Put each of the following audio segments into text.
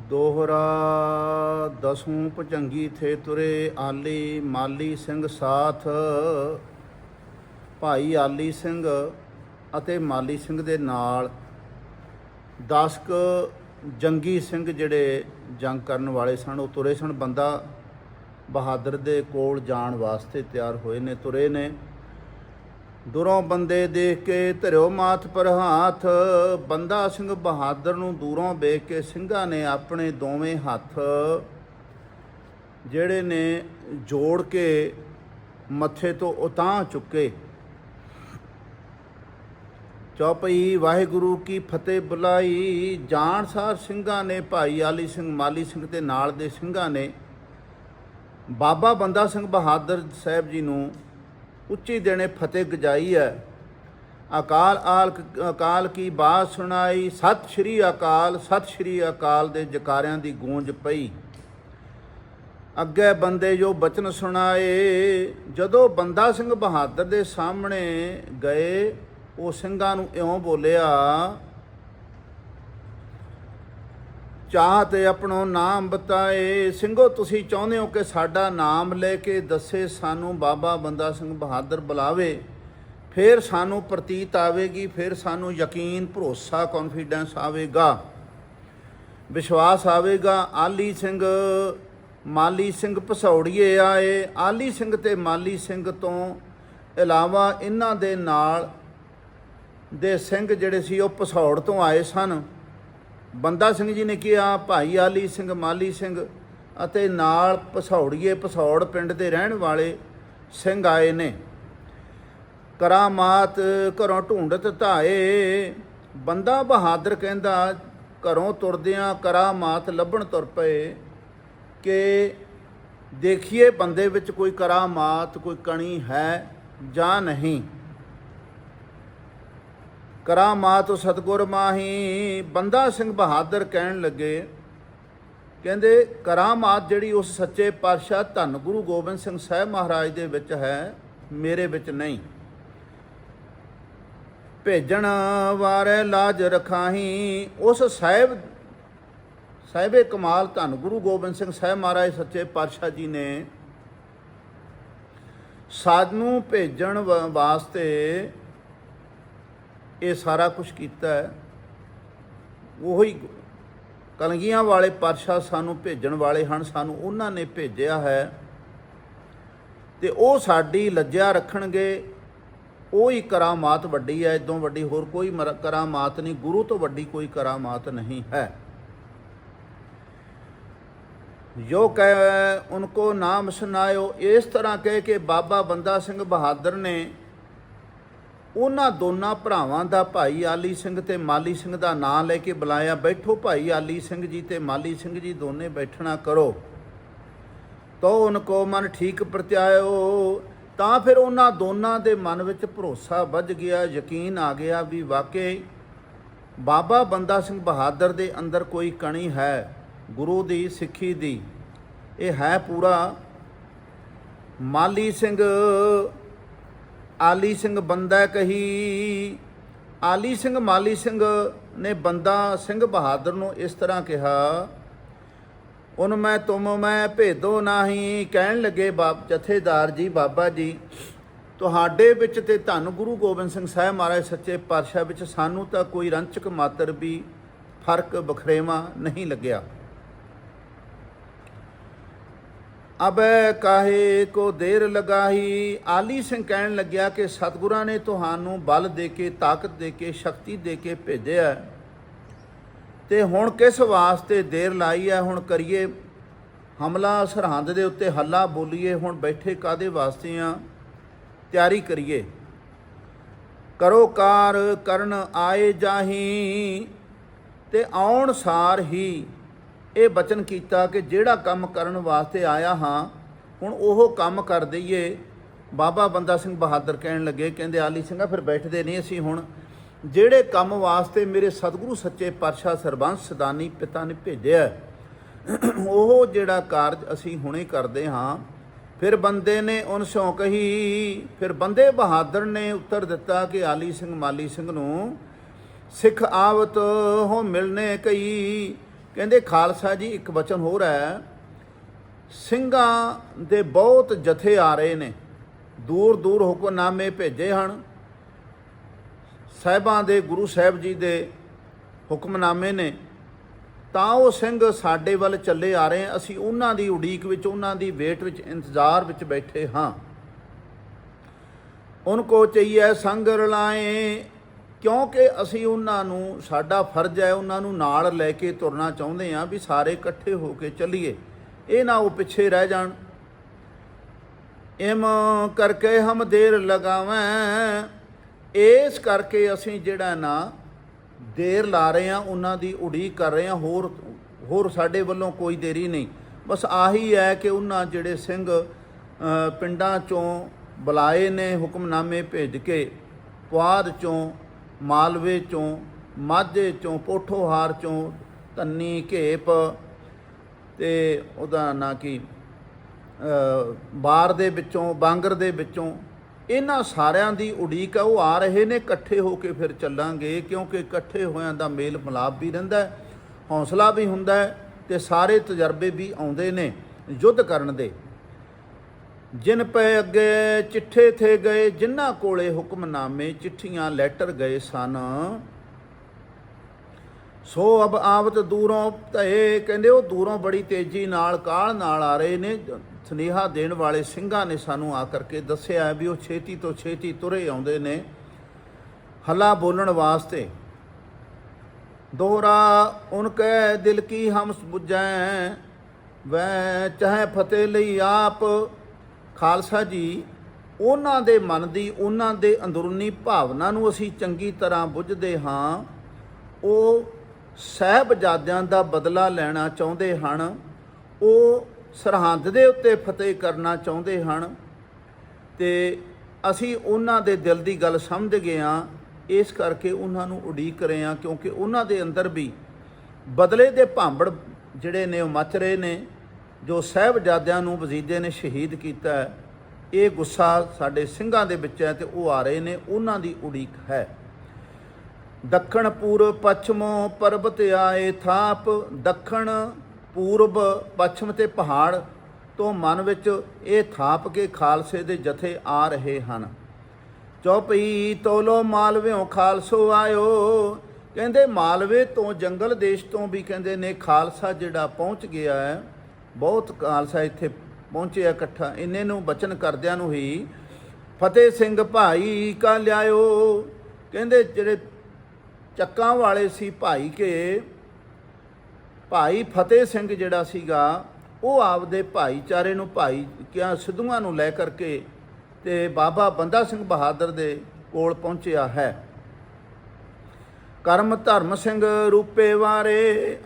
ਦੋਹਰਾ ਦਸੂੰ ਭਜੰਗੀ ਥੇ ਤੁਰੇ ਆਲੀ ਮਾਲੀ ਸਿੰਘ ਸਾਥ, ਭਾਈ ਆਲੀ ਸਿੰਘ ਅਤੇ ਮਾਲੀ ਸਿੰਘ ਦੇ ਨਾਲ। 10 ਕ ਜੰਗੀ ਸਿੰਘ ਜਿਹੜੇ ਜੰਗ ਕਰਨ ਵਾਲੇ ਸਨ, ਉਹ ਤੁਰੇ ਸਨ। ਬੰਦਾ ਬਹਾਦਰ ਦੇ ਕੋਲ ਜਾਣ ਵਾਸਤੇ ਤਿਆਰ ਹੋਏ ਨੇ, ਤੁਰੇ ਨੇ। ਦੂਰੋਂ ਬੰਦੇ ਦੇਖ ਕੇ ਧਰਿਓ ਮਾਥ ਪਰ ਹੱਥ। ਬੰਦਾ ਸਿੰਘ ਬਹਾਦਰ ਨੂੰ ਦੂਰੋਂ ਵੇਖ ਕੇ ਸਿੰਘਾਂ ਨੇ ਆਪਣੇ ਦੋਵੇਂ ਹੱਥ, ਜਿਹੜੇ ਨੇ ਜੋੜ ਕੇ ਮੱਥੇ ਤੋਂ ਉਤਾਂ ਚੁੱਕੇ। ਚੌਪਈ ਵਾਹਿਗੁਰੂ ਕੀ ਫਤਿਹ ਬੁਲਾਈ। ਜਾਣਸਾਰ ਸਿੰਘਾਂ ਨੇ ਭਾਈ ਆਲੀ ਸਿੰਘ, ਮਾਲੀ ਸਿੰਘ ਤੇ ਨਾਲ ਦੇ ਸਿੰਘਾਂ ਨੇ। ਬਾਬਾ ਬੰਦਾ ਸਿੰਘ ਬਹਾਦਰ ਸਾਹਿਬ ਜੀ ਨੂੰ ਉੱਚੀ ਦੇਣੇ ਫਤਿਹ ਗਜਾਈ ਹੈ। ਅਕਾਲ ਆਲ ਅਕਾਲ ਕੀ ਬਾਤ ਸੁਣਾਈ, ਸਤਿ ਸ਼੍ਰੀ ਅਕਾਲ, ਸਤਿ ਸ਼੍ਰੀ ਅਕਾਲ ਦੇ ਜਕਾਰਿਆਂ ਦੀ ਗੂੰਜ ਪਈ। ਅੱਗੇ ਬੰਦੇ ਜੋ ਬਚਨ ਸੁਣਾਏ, ਜਦੋਂ ਬੰਦਾ ਸਿੰਘ ਬਹਾਦਰ ਦੇ ਸਾਹਮਣੇ ਗਏ, ਉਹ ਸਿੰਘਾਂ ਨੂੰ ਇਉਂ ਬੋਲਿਆ ਚਾਹ ਤੇ ਆਪਣੋ ਨਾਮ ਬਤਾਏ। ਸਿੰਘੋ, ਤੁਸੀਂ ਚਾਹੁੰਦੇ ਹੋ ਕਿ ਸਾਡਾ ਨਾਮ ਲੈ ਕੇ ਦੱਸੇ ਸਾਨੂੰ ਬਾਬਾ ਬੰਦਾ ਸਿੰਘ ਬਹਾਦਰ ਬੁਲਾਵੇ। ਫਿਰ ਸਾਨੂੰ ਪ੍ਰਤੀਤ ਆਵੇਗੀ, ਫਿਰ ਸਾਨੂੰ ਯਕੀਨ, ਭਰੋਸਾ ਕੌਨਫੀਡੈਂਸ ਆਵੇਗਾ। ਵਿਸ਼ਵਾਸ ਆਵੇਗਾ, ਆਲੀ ਸਿੰਘ, ਮਾਲੀ ਸਿੰਘ ਪਸੌੜੀਏ ਆਏ। ਆਲੀ ਸਿੰਘ ਤੇ ਮਾਲੀ ਸਿੰਘ ਤੋਂ ਇਲਾਵਾ ਇਹਨਾਂ ਦੇ ਨਾਲ ਦੇ ਸਿੰਘ ਜਿਹੜੇ ਸੀ ਉਹ ਪਸੌੜ ਤੋਂ ਆਏ ਸਨ। ਬੰਦਾ ਸਿੰਘ ਜੀ ਨੇ ਕਿਹਾ, ਭਾਈ ਆਲੀ ਸਿੰਘ, ਮਾਲੀ ਸਿੰਘ ਅਤੇ ਨਾਲ ਪਸੌੜੀਏ, ਪਸੌੜ ਪਿੰਡ ਦੇ ਰਹਿਣ ਵਾਲੇ ਸਿੰਘ ਆਏ ਨੇ। ਕਰਾਮਾਤ ਘਰੋਂ ਢੂੰਡਤ ਧਾਏ। ਬੰਦਾ ਬਹਾਦਰ ਕਹਿੰਦਾ, ਘਰੋਂ ਤੁਰਦਿਆਂ ਕਰਾਮਾਤ ਲੱਭਣ ਤੁਰ ਪਏ। ਕਿ ਦੇਖੀਏ ਬੰਦੇ ਵਿੱਚ ਕੋਈ ਕਰਾਮਾਤ ਕੋਈ ਕਣੀ ਹੈ ਜਾਂ ਨਹੀਂ? ਕਰਾਮਾਤ ਸਤਗੁਰ ਮਾਹੀ। ਬੰਦਾ ਸਿੰਘ ਬਹਾਦਰ ਕਹਿਣ ਲੱਗੇ, ਕਹਿੰਦੇ ਕਰਾਮਾਤ ਜਿਹੜੀ ਉਸ ਸੱਚੇ ਪਾਤਸ਼ਾਹ ਧੰਨ ਗੁਰੂ ਗੋਬਿੰਦ ਸਿੰਘ ਸਾਹਿਬ ਮਹਾਰਾਜ ਦੇ ਵਿੱਚ ਹੈ, ਮੇਰੇ ਵਿੱਚ ਨਹੀਂ। ਭੇਜਣ ਵਾਰੇ ਲਾਜ ਰਖਾਹੀ। ਉਸ ਸਾਹਿਬ, ਸਾਹਿਬੇ ਕਮਾਲ ਧੰਨ ਗੁਰੂ ਗੋਬਿੰਦ ਸਿੰਘ ਸਾਹਿਬ ਮਹਾਰਾਜ ਸੱਚੇ ਪਾਤਸ਼ਾਹ ਜੀ ਨੇ ਸਾਧ ਨੂੰ ਭੇਜਣ ਵਾ- ਵਾਸਤੇ ਇਹ ਸਾਰਾ ਕੁਝ ਕੀਤਾ ਹੈ। ਉਹੀ ਕਲਗੀਆਂ ਵਾਲੇ ਪਾਤਸ਼ਾਹ ਸਾਨੂੰ ਭੇਜਣ ਵਾਲੇ ਹਨ, ਸਾਨੂੰ ਉਹਨਾਂ ਨੇ ਭੇਜਿਆ ਹੈ। ਤੇ ਉਹ ਸਾਡੀ ਲੱਜਿਆ ਰੱਖਣਗੇ। ਉਹ ਹੀ ਕਰਾਮਾਤ ਵੱਡੀ ਹੈ, ਇਦੋਂ ਵੱਡੀ ਹੋਰ ਕੋਈ ਮਰ- ਕਰਾਮਾਤ ਨਹੀਂ, ਗੁਰੂ ਤੋਂ ਵੱਡੀ ਕੋਈ ਕਰਾਮਾਤ ਨਹੀਂ ਹੈ। ਜੋ ਕਹੇ, ਉਨਕੋ ਨਾਮ ਸੁਨਾਇਓ ਇਸ ਤਰ੍ਹਾਂ ਕਹਿ ਕੇ ਬਾਬਾ ਬੰਦਾ ਸਿੰਘ ਬਹਾਦਰ ਨੇ ਉਹਨਾਂ ਦੋਨਾਂ ਭਰਾਵਾਂ ਦਾ ਭਾਈ ਆਲੀ ਸਿੰਘ ਤੇ ਮਾਲੀ ਸਿੰਘ ਦਾ ਨਾਂ ਲੈ ਕੇ ਬੁਲਾਇਆ, ਬੈਠੋ ਭਾਈ ਆਲੀ ਸਿੰਘ ਜੀ ਤੇ ਮਾਲੀ ਸਿੰਘ ਜੀ ਦੋਨੇ ਬੈਠਣਾ ਕਰੋ। ਤੋ ਉਨਕੋ ਮਨ ਠੀਕ ਪ੍ਰਤਿਆਇਓ, ਤਾਂ ਫਿਰ ਉਹਨਾਂ ਦੋਨਾਂ ਦੇ ਮਨ ਵਿੱਚ ਭਰੋਸਾ ਵੱਜ ਗਿਆ, ਯਕੀਨ ਆ ਗਿਆ ਵੀ ਵਾਕਈ ਬਾਬਾ ਬੰਦਾ ਸਿੰਘ ਬਹਾਦਰ ਦੇ ਅੰਦਰ ਕੋਈ ਕਣੀ ਹੈ, ਗੁਰੂ ਦੀ, ਸਿੱਖੀ ਦੀ। ਇਹ ਹੈ ਪੂਰਾ ਮਾਲੀ ਸਿੰਘ ਆਲੀ ਸਿੰਘ ਬੰਦਾ ਕਹੀ। ਆਲੀ ਸਿੰਘ ਮਾਲੀ ਸਿੰਘ ਨੇ ਬੰਦਾ ਸਿੰਘ ਬਹਾਦਰ ਨੂੰ ਇਸ ਤਰ੍ਹਾਂ ਕਿਹਾ ਉਹਨ ਮੈਂ ਤੁਮ ਮੈਂ ਭੇਦੋ ਨਾਹੀ, ਕਹਿਣ ਲੱਗੇ ਬਾਪ ਜਥੇਦਾਰ ਜੀ, ਬਾਬਾ ਜੀ, ਤੁਹਾਡੇ ਵਿੱਚ ਤੇ ਧੰਨ ਗੁਰੂ ਗੋਬਿੰਦ ਸਿੰਘ ਸਾਹਿਬ ਮਹਾਰਾਜ ਸੱਚੇ ਪਾਤਸ਼ਾਹ ਵਿੱਚ ਸਾਨੂੰ ਤਾਂ ਕੋਈ ਰੰਚਕ ਮਾਤਰ ਵੀ ਫ਼ਰਕ ਬਖਰੇਵਾ ਨਹੀਂ ਲੱਗਿਆ। ਅਬੈ ਕਾਹੇ ਕੋ ਦੇਰ ਲਗਾਈ ਆਲੀ ਸਿੰਘ ਕਹਿਣ ਲੱਗਿਆ ਕਿ ਸਤਿਗੁਰਾਂ ਨੇ ਤੁਹਾਨੂੰ ਬਲ ਦੇ ਕੇ, ਤਾਕਤ ਦੇ ਕੇ, ਸ਼ਕਤੀ ਦੇ ਕੇ ਭੇਜਿਆ ਹੈ। ਤੇ ਹੁਣ ਕਿਸ ਵਾਸਤੇ ਦੇਰ ਲਾਈ ਹੈ? ਹੁਣ ਕਰੀਏ ਹਮਲਾ, ਸਰਹੰਦ ਦੇ ਉੱਤੇ ਹੱਲਾ ਬੋਲੀਏ, ਹੁਣ ਬੈਠੇ ਕਾਦੇ ਵਾਸਤੇ ਆ? ਤਿਆਰੀ ਕਰੀਏ। ਕਰੋ ਕਾਰ ਕਰਨ ਆਏ ਜਾਹੀ ਤੇ ਆਉਣ ਸਾਰ ਹੀ ਇਹ ਬਚਨ ਕੀਤਾ ਕਿ ਜਿਹੜਾ ਕੰਮ ਕਰਨ ਵਾਸਤੇ ਆਇਆ ਹਾਂ, ਹੁਣ ਉਹ ਕੰਮ ਕਰ ਦਈਏ। ਬਾਬਾ ਬੰਦਾ ਸਿੰਘ ਬਹਾਦਰ ਕਹਿਣ ਲੱਗੇ, ਕਹਿੰਦੇ, ਆਲੀ ਸਿੰਘਾ, ਫਿਰ ਬੈਠਦੇ ਨਹੀਂ ਅਸੀਂ ਹੁਣ। ਜਿਹੜੇ ਕੰਮ ਵਾਸਤੇ ਮੇਰੇ ਸਤਿਗੁਰੂ ਸੱਚੇ ਪਾਤਸ਼ਾਹ ਸਰਬੰਸ ਸਦਾਨੀ ਪਿਤਾ ਨੇ ਭੇਜਿਆ ਉਹ ਜਿਹੜਾ ਕਾਰਜ ਅਸੀਂ ਹੁਣੇ ਕਰਦੇ ਹਾਂ, ਫਿਰ ਬੰਦੇ ਨੇ ਉਹਨ ਸ਼ੌਂਕ ਹੀ ਫਿਰ ਬੰਦੇ ਬਹਾਦਰ ਨੇ ਉੱਤਰ ਦਿੱਤਾ ਕਿ ਆਲੀ ਸਿੰਘ ਮਾਲੀ ਸਿੰਘ ਨੂੰ ਸਿੱਖ ਆਵਤ ਹੋ ਮਿਲਨੇ ਕਈ। ਕਹਿੰਦੇ, ਖਾਲਸਾ ਜੀ, ਇੱਕ ਵਚਨ ਹੋਰ ਹੈ। ਸਿੰਘਾਂ ਦੇ ਬਹੁਤ ਜਥੇ ਆ ਰਹੇ ਨੇ। ਦੂਰ ਦੂਰ ਹੁਕਮਨਾਮੇ ਭੇਜੇ ਹਨ। ਸਾਹਿਬਾਂ ਦੇ, ਗੁਰੂ ਸਾਹਿਬ ਜੀ ਦੇ ਹੁਕਮਨਾਮੇ ਨੇ। ਤਾਂ ਉਹ ਸਿੰਘ ਸਾਡੇ ਵੱਲ ਚੱਲੇ ਆ ਰਹੇ। ਅਸੀਂ ਉਹਨਾਂ ਦੀ ਉਡੀਕ ਵਿੱਚ, ਉਹਨਾਂ ਦੀ ਵੇਟ ਵਿੱਚ, ਇੰਤਜ਼ਾਰ ਵਿੱਚ ਬੈਠੇ ਹਾਂ। ਉਨ ਕੋ ਚਾਹੀਏ ਸੰਗ ਰਲਾਏ ਕਿਉਂਕਿ ਅਸੀਂ ਉਹਨਾਂ ਨੂੰ, ਸਾਡਾ ਫਰਜ਼ ਹੈ ਉਹਨਾਂ ਨੂੰ ਨਾਲ ਲੈ ਕੇ ਤੁਰਨਾ ਚਾਹੁੰਦੇ ਹਾਂ ਵੀ ਸਾਰੇ ਇਕੱਠੇ ਹੋ ਕੇ ਚੱਲੀਏ। ਇਹ ਨਾ ਉਹ ਪਿੱਛੇ ਰਹਿ ਜਾਣ। ਇਮ ਕਰਕੇ ਹਮ ਦੇਰ ਲਗਾਵੇਂ। ਇਸ ਕਰਕੇ ਅਸੀਂ ਜਿਹੜਾ ਨਾ ਦੇਰ ਲਾ ਰਹੇ ਹਾਂ, ਉਹਨਾਂ ਦੀ ਉਡੀਕ ਕਰ ਰਹੇ ਹਾਂ। ਹੋਰ ਹੋਰ ਸਾਡੇ ਵੱਲੋਂ ਕੋਈ ਦੇਰੀ ਨਹੀਂ। ਬਸ ਆਹੀ ਹੈ ਕਿ ਉਹਨਾਂ ਜਿਹੜੇ ਸਿੰਘ ਪਿੰਡਾਂ ਚੋਂ ਬੁਲਾਏ ਨੇ ਹੁਕਮਨਾਮੇ ਭੇਜ ਕੇ, ਪੁਆਧ ਚੋਂ ਮਾਲਵੇ ਚੋਂ, ਮਾਝੇ ਚੋਂ, ਪੋਠੋਹਾਰ ਚੋਂ ਧੰਨੀ ਘੇਪ ਤੇ ਉਹਦਾ ਨਾਂ ਕੀ? ਬਾਰ ਦੇ ਵਿੱਚੋਂ, ਬਾਂਗਰ ਦੇ ਵਿੱਚੋਂ ਇਹਨਾਂ ਸਾਰਿਆਂ ਦੀ ਉਡੀਕ ਹੈ ਉਹ ਆ ਰਹੇ ਨੇ, ਇਕੱਠੇ ਹੋ ਕੇ ਫਿਰ ਚੱਲਾਂਗੇ ਕਿਉਂਕਿ ਇਕੱਠੇ ਹੋਇਆਂ ਦਾ ਮੇਲ ਮਿਲਾਪ ਵੀ ਰਹਿੰਦਾ ਹੈ, ਹੌਸਲਾ ਵੀ ਹੁੰਦਾ ਹੈ ਤੇ ਸਾਰੇ ਤਜਰਬੇ ਵੀ ਆਉਂਦੇ ਨੇ ਯੁੱਧ ਕਰਨ ਦੇ। ਜਿਨ ਪੈ ਅੱਗੇ ਚਿੱਠੇ ਥੇ ਗਏ, ਜਿਨ੍ਹਾਂ ਕੋਲੇ ਹੁਕਮਨਾਮੇ ਚਿੱਠੀਆਂ ਲੈਟਰ ਗਏ ਸਨ। ਸੋ ਅਬ ਆਵਤ ਦੂਰੋਂ ਧਏ ਕਹਿੰਦੇ ਉਹ ਦੂਰੋਂ ਬੜੀ ਤੇਜ਼ੀ ਨਾਲ, ਕਾਲ ਨਾਲ ਆ ਰਹੇ ਨੇ। ਸੁਨੇਹਾ ਦੇਣ ਵਾਲੇ ਸਿੰਘਾਂ ਨੇ ਸਾਨੂੰ ਆ ਕਰਕੇ ਦੱਸਿਆ ਵੀ ਉਹ ਛੇਤੀ ਤੋਂ ਛੇਤੀ ਤੁਰੇ ਆਉਂਦੇ ਨੇ ਹੱਲਾ ਬੋਲਣ ਵਾਸਤੇ। ਦੋਹਰਾ, ਉਨ ਦਿਲ ਕੀ ਹਮ ਬੁਝੈ, ਵੈ ਚਾਹੇ ਫਤਿਹ ਲਈ ਆਪ ਖਾਲਸਾ ਜੀ, ਉਹਨਾਂ ਦੇ ਮਨ ਦੀ, ਉਹਨਾਂ ਦੇ ਅੰਦਰੂਨੀ ਭਾਵਨਾ ਨੂੰ ਅਸੀਂ ਚੰਗੀ ਤਰ੍ਹਾਂ ਬੁੱਝਦੇ ਹਾਂ। ਉਹ ਸਹਿਬਜ਼ਾਦਿਆਂ ਦਾ ਬਦਲਾ ਲੈਣਾ ਚਾਹੁੰਦੇ ਹਨ। ਉਹ ਸਰਹੰਦ ਦੇ ਉੱਤੇ ਫਤਿਹ ਕਰਨਾ ਚਾਹੁੰਦੇ ਹਨ। ਤੇ ਅਸੀਂ ਉਹਨਾਂ ਦੇ ਦਿਲ ਦੀ ਗੱਲ ਸਮਝ ਗਏ ਹਾਂ। ਇਸ ਕਰਕੇ ਉਹਨਾਂ ਨੂੰ ਉਡੀਕ ਰਹੇ ਹਾਂ, ਕਿਉਂਕਿ ਉਹਨਾਂ ਦੇ ਅੰਦਰ ਵੀ ਬਦਲੇ ਦੇ ਭਾਂਬੜ ਜਿਹੜੇ ਨੇ, ਉਹ ਮੱਚ ਰਹੇ ਨੇ। ਜੋ ਸਹਿਬਜ਼ਾਦਿਆਂ ਨੂੰ ਵਜ਼ੀਦੇ ਨੇ ਸ਼ਹੀਦ ਕੀਤਾ ਹੈ, ਇਹ ਗੁੱਸਾ ਸਾਡੇ ਸਿੰਘਾਂ ਦੇ ਵਿੱਚ ਹੈ ਤੇ ਉਹ ਆ ਰਹੇ ਨੇ, ਉਹਨਾਂ ਦੀ ਉਡੀਕ ਹੈ। ਦੱਖਣ ਪੂਰਬ ਪੱਛਮੋਂ ਪਰਬਤ ਆਏ ਥਾਪ, ਦੱਖਣ ਪੂਰਬ ਪੱਛਮ ਤੇ ਪਹਾੜ ਤੋਂ ਮਨ ਵਿੱਚ ਇਹ ਥਾਪ ਕੇ ਖਾਲਸੇ ਦੇ ਜਥੇ ਆ ਰਹੇ ਹਨ। ਚੌਪਈ ਤੋਲੋ ਮਾਲਵਿਓਂ ਖਾਲਸੋ ਆਇਓ, ਕਹਿੰਦੇ ਮਾਲਵੇ ਤੋਂ ਜੰਗਲ ਦੇਸ਼ ਤੋਂ ਵੀ ਕਹਿੰਦੇ ਨੇ, ਖਾਲਸਾ ਜਿਹੜਾ ਪਹੁੰਚ ਗਿਆ ਹੈ ਬਹੁਤ ਖਾਲਸਾ ਇੱਥੇ ਪਹੁੰਚਿਆ ਇਕੱਠਾ। ਇੰਨੇ ਨੂੰ ਬਚਨ ਕਰਦਿਆਂ ਨੂੰ ਹੀ ਫਤਿਹ ਸਿੰਘ ਭਾਈ ਕਾ ਲਿਆਇਓ। ਕਹਿੰਦੇ ਜਿਹੜੇ ਚੱਕਾਂ ਵਾਲੇ ਸੀ ਭਾਈ ਕੇ, ਭਾਈ ਫਤਿਹ ਸਿੰਘ ਜਿਹੜਾ ਸੀਗਾ, ਉਹ ਆਪਦੇ ਭਾਈਚਾਰੇ ਨੂੰ ਭਾਈ ਕਿਆ ਸਿੱਧੂਆਂ ਨੂੰ ਲੈ ਕਰਕੇ ਤੇ ਬਾਬਾ ਬੰਦਾ ਸਿੰਘ ਬਹਾਦਰ ਦੇ ਕੋਲ ਪਹੁੰਚਿਆ ਹੈ। ਕਰਮ ਧਰਮ ਸਿੰਘ ਰੂਪੇ ਵਾਰੇ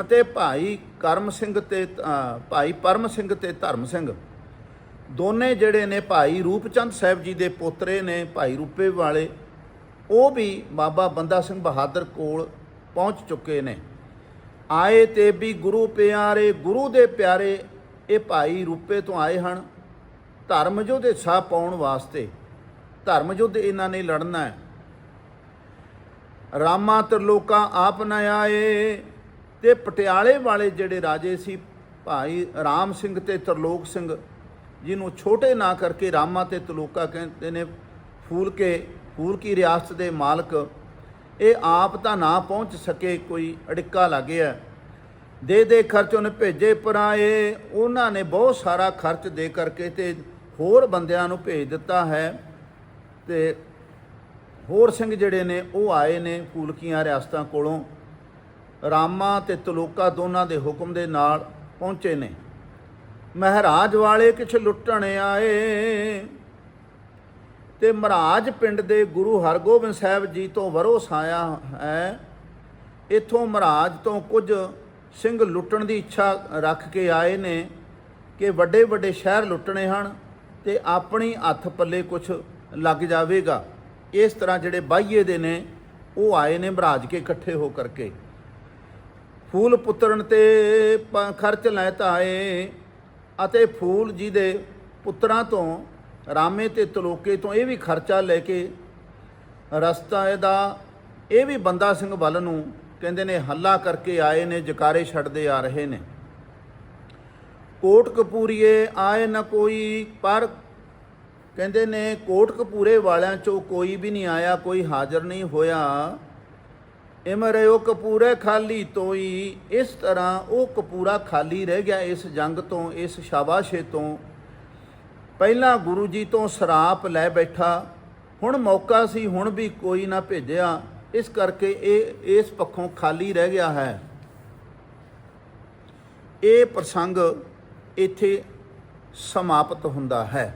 ਅਤੇ ਭਾਈ ਕਰਮ ਸਿੰਘ ਤੇ ਭਾਈ ਪਰਮ ਸਿੰਘ ਤੇ ਧਰਮ ਸਿੰਘ। ਦੋਨੇ ਜਿਹੜੇ ਨੇ ਭਾਈ ਰੂਪਚੰਦ ਸਾਹਿਬ ਜੀ ਦੇ ਪੋਤਰੇ ਨੇ, ਭਾਈ ਰੂਪੇ ਵਾਲੇ, ਉਹ ਵੀ ਬਾਬਾ ਬੰਦਾ ਸਿੰਘ ਬਹਾਦਰ ਕੋਲ ਪਹੁੰਚ ਚੁੱਕੇ ਨੇ। ਆਏ ਤੇ ਵੀ ਗੁਰੂ ਪਿਆਰੇ, ਗੁਰੂ ਦੇ ਪਿਆਰੇ ਇਹ ਭਾਈ ਰੂਪੇ ਤੋਂ ਆਏ ਹਨ। ਧਰਮ ਯੁੱਧ ਦੇ ਸਾਹ ਪਾਉਣ ਵਾਸਤੇ, ਧਰਮ ਯੁੱਧ ਇਹਨਾਂ ਨੇ ਲੜਨਾ ਹੈ। ਰਾਮਾ ਤਰਲੋਕਾ ਆਪ ਨ ਆਏ ਤੇ ਪਟਿਆਲੇ ਵਾਲੇ ਜਿਹੜੇ ਰਾਜੇ ਸੀ, ਭਾਈ ਰਾਮ ਸਿੰਘ ਤੇ ਤਰਲੋਕ ਸਿੰਘ, ਜਿਹਨੂੰ ਛੋਟੇ ਨਾਂ ਕਰਕੇ ਰਾਮਾ ਤੇ ਤਲੋਕਾ ਕਹਿੰਦੇ ਨੇ, ਫੂਲ ਕੇ, ਫੂਲ ਕੀ ਰਿਆਸਤ ਦੇ ਮਾਲਕ, ਇਹ ਆਪ ਤਾਂ ਨਾ ਪਹੁੰਚ ਸਕੇ ਕੋਈ ਅੜਿੱਕਾ ਲੱਗਿਆ ਦੇ ਦੇ ਖਰਚ ਉਹਨੇ ਭੇਜੇ ਪਰਾਏ, ਉਹਨਾਂ ਨੇ ਬਹੁਤ ਸਾਰਾ ਖਰਚ ਦੇ ਕਰਕੇ ਤੇ ਹੋਰ ਬੰਦਿਆਂ ਨੂੰ ਭੇਜ ਦਿੱਤਾ ਹੈ। ਤੇ ਹੋਰ ਸਿੰਘ ਜਿਹੜੇ ਨੇ, ਉਹ ਆਏ ਨੇ ਫੂਲਕੀਆਂ ਰਿਆਸਤਾਂ ਕੋਲੋਂ। ਰਾਮਾ ਤੇ ਤਲੋਕਾ ਦੋਨਾਂ ਦੇ ਹੁਕਮ ਦੇ ਨਾਲ ਪਹੁੰਚੇ ਨੇ। ਮਹਾਰਾਜ ਵਾਲੇ ਕਿਛ ਲੁੱਟਣ ਆਏ। ਤੇ ਮਹਾਰਾਜ ਪਿੰਡ ਦੇ ਗੁਰੂ ਹਰਗੋਬਿੰਦ ਸਾਹਿਬ ਜੀ ਤੋਂ ਵਰੋਸ ਆਇਆ ਹੈ। ਇਥੋਂ ਮਹਾਰਾਜ ਤੋਂ ਕੁਝ ਸਿੰਘ ਲੁੱਟਣ ਦੀ ਇੱਛਾ ਰੱਖ ਕੇ ਆਏ ਨੇ ਕਿ ਵੱਡੇ ਵੱਡੇ ਸ਼ਹਿਰ ਲੁੱਟਣੇ ਹਨ ਤੇ ਆਪਣੀ ਹੱਥ ਪੱਲੇ ਕੁਝ ਲੱਗ ਜਾਵੇਗਾ। ਇਸ ਤਰ੍ਹਾਂ ਜਿਹੜੇ ਬਾਈਏ ਦੇ ਨੇ, ਉਹ ਆਏ ਨੇ ਮਹਾਰਾਜ ਕੇ ਇਕੱਠੇ ਹੋ ਕਰਕੇ। ਫੂਲ ਪੁੱਤਰਨ ਤੇ ਪ- ਖਰਚ ਲੈ ਤਾਏ ਅਤੇ ਫੂਲ ਜੀ ਦੇ ਪੁੱਤਰਾਂ ਤੋਂ, ਰਾਮੇ ਤੇ ਤਲੋਕੇ ਤੋਂ ਇਹ ਵੀ ਖਰਚਾ ਲੈ ਕੇ ਰਸਤਾ ਇਹਦਾ, ਇਹ ਵੀ ਬੰਦਾ ਸਿੰਘ ਵੱਲ ਨੂੰ ਕਹਿੰਦੇ ਨੇ, ਹੱਲਾ ਕਰਕੇ ਆਏ ਨੇ, ਜਕਾਰੇ ਛੱਡਦੇ ਆ ਰਹੇ ਨੇ। ਕੋਟ ਕਪੂਰੀਏ ਆਏ ਨਾ ਕੋਈ, ਪਰ ਕਹਿੰਦੇ ਨੇ ਕੋਟ ਕਪੂਰੇ ਵਾਲਿਆਂ ਚੋਂ ਕੋਈ ਵੀ ਨਹੀਂ ਆਇਆ, ਕੋਈ ਹਾਜ਼ਰ ਨਹੀਂ ਹੋਇਆ। ਇਮਰੇ ਉਹ ਕਪੂਰੇ ਖਾਲੀ ਤੋਈ ਇਸ ਤਰ੍ਹਾਂ ਉਹ ਕਪੂਰਾ ਖਾਲੀ ਰਹਿ ਗਿਆ ਇਸ ਜੰਗ ਤੋਂ, ਇਸ ਸ਼ਾਬਾਸ਼ੇ ਤੋਂ। ਪਹਿਲਾਂ ਗੁਰੂ ਜੀ ਤੋਂ ਸਰਾਪ ਲੈ ਬੈਠਾ। ਹੁਣ ਮੌਕਾ ਸੀ, ਹੁਣ ਵੀ ਕੋਈ ਨਾ ਭੇਜਿਆ। ਇਸ ਕਰਕੇ ਇਹ, ਇਸ ਪੱਖੋਂ ਖਾਲੀ ਰਹਿ ਗਿਆ ਹੈ। ਇਹ ਪ੍ਰਸੰਗ ਇੱਥੇ ਸਮਾਪਤ ਹੁੰਦਾ ਹੈ।